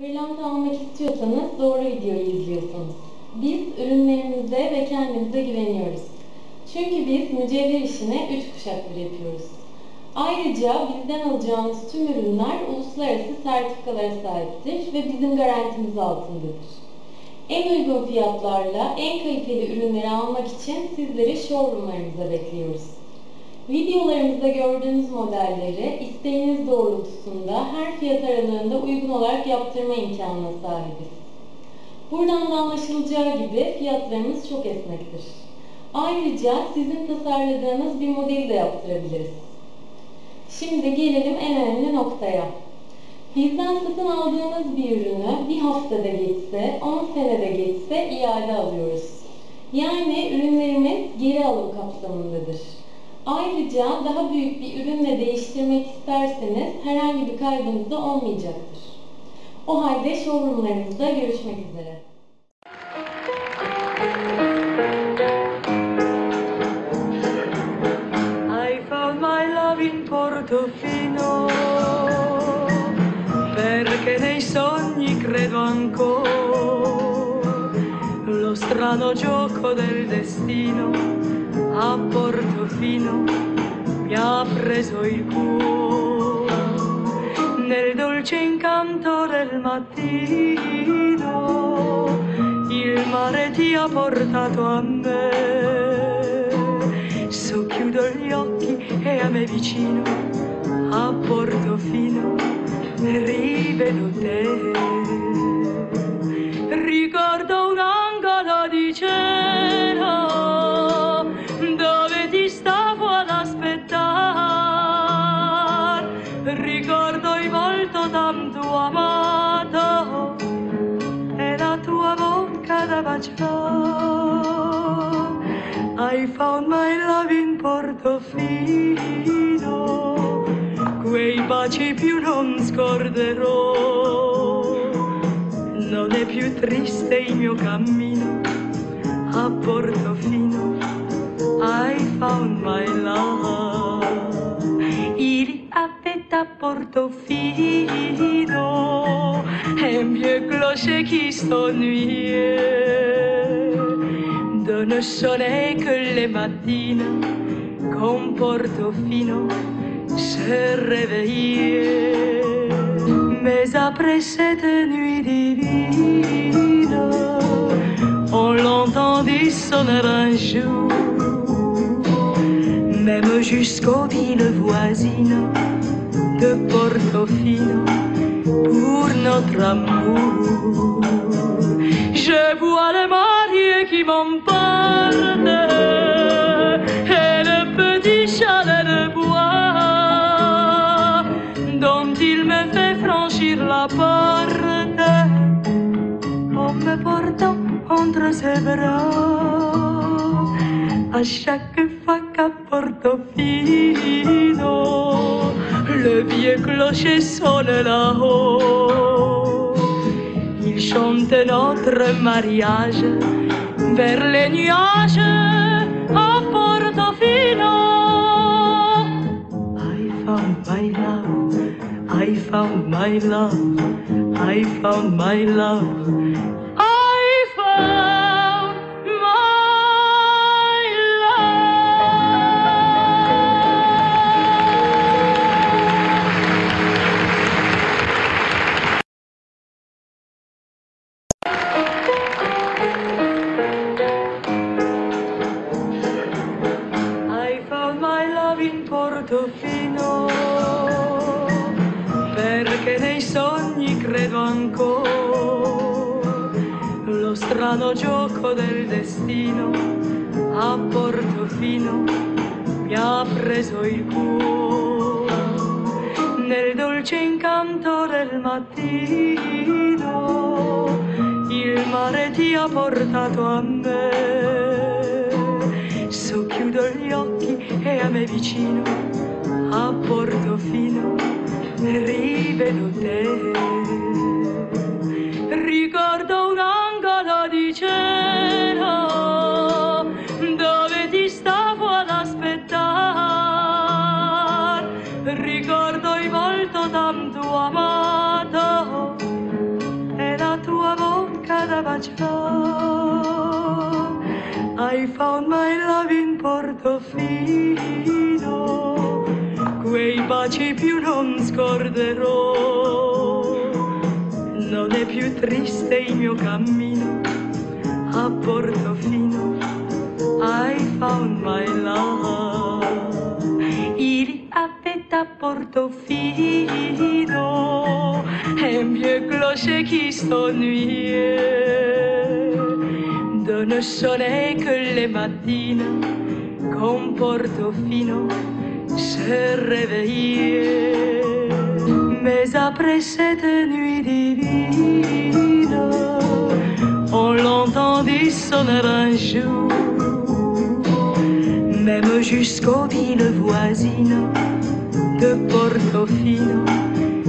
Pırlanta almak istiyorsanız doğru videoyu izliyorsunuz. Biz ürünlerimize ve kendimize güveniyoruz. Çünkü biz mücevher işini üç kuşaktır yapıyoruz. Ayrıca bizden alacağınız tüm ürünler uluslararası sertifikalara sahiptir ve bizim garantimiz altındadır. En uygun fiyatlarla en kaliteli ürünleri almak için sizleri showroomlarımıza bekliyoruz. Videolarımızda gördüğünüz modelleri isteğiniz doğrultusunda her fiyat aralığında uygun olarak yaptırma imkanına sahibiz. Buradan da anlaşılacağı gibi fiyatlarımız çok esnektir. Ayrıca sizin tasarladığınız bir modeli de yaptırabiliriz. Şimdi gelelim en önemli noktaya. Bizden satın aldığınız bir ürünü bir haftada geçse, 10 senede geçse iade alıyoruz. Yani ürünlerimiz geri alım kapsamındadır. Ayrıca daha büyük bir ürünle değiştirmek isterseniz herhangi bir kaybınız da olmayacaktır. O halde showroomlarımızda görüşmek üzere. I found my love in Portofino perché nei sogni credo ancora lo strano gioco del destino a Portofino mi ha preso il cuore. Nel dolce incanto del mattino il mare ti ha portato a me. Socchiudo gli occhi e a me vicino a Portofino rivedo te I found my love in Portofino quei baci più non scorderò. Non è più triste il mio cammino a Portofino. I found my love il à Portofino. Un vieux clocher qui s'ennuyait sonner que les matines con Portofino se réveillait mais après cette nuit divine on l'entendit sonner un jour même jusqu'aux villes voisines de Portofino pour notre amour. Je vois le marié qui et et le petit châle de bois, dont il me fait franchir la porte en me portant entre ses bras. À chaque fois au Portofino, le vieux clocher sonne là-haut, il chante notre mariage. À Portofino. I found my love, I found my love, I found my love. Credo ancora lo strano gioco del destino a Portofino mi ha preso il cuore. Nel dolce incanto del mattino il mare ti ha portato a me. Socchiudo gli occhi e a me vicino a Portofino rivedo te bacio. I found my love in Portofino, quei baci più non scorderò. Non è più triste il mio cammino a Portofino. I found my love. Avait à Portofino un vieux clocher qui s'ennuyait de ne sonner que les matines quand Portofino se réveillait. Mais après cette nuit divine, on l'entendit sonner un jour, même jusqu'aux villes voisines de Portofino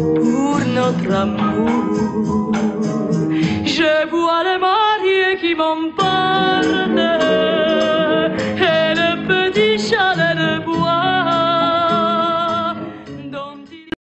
urna otra mujer.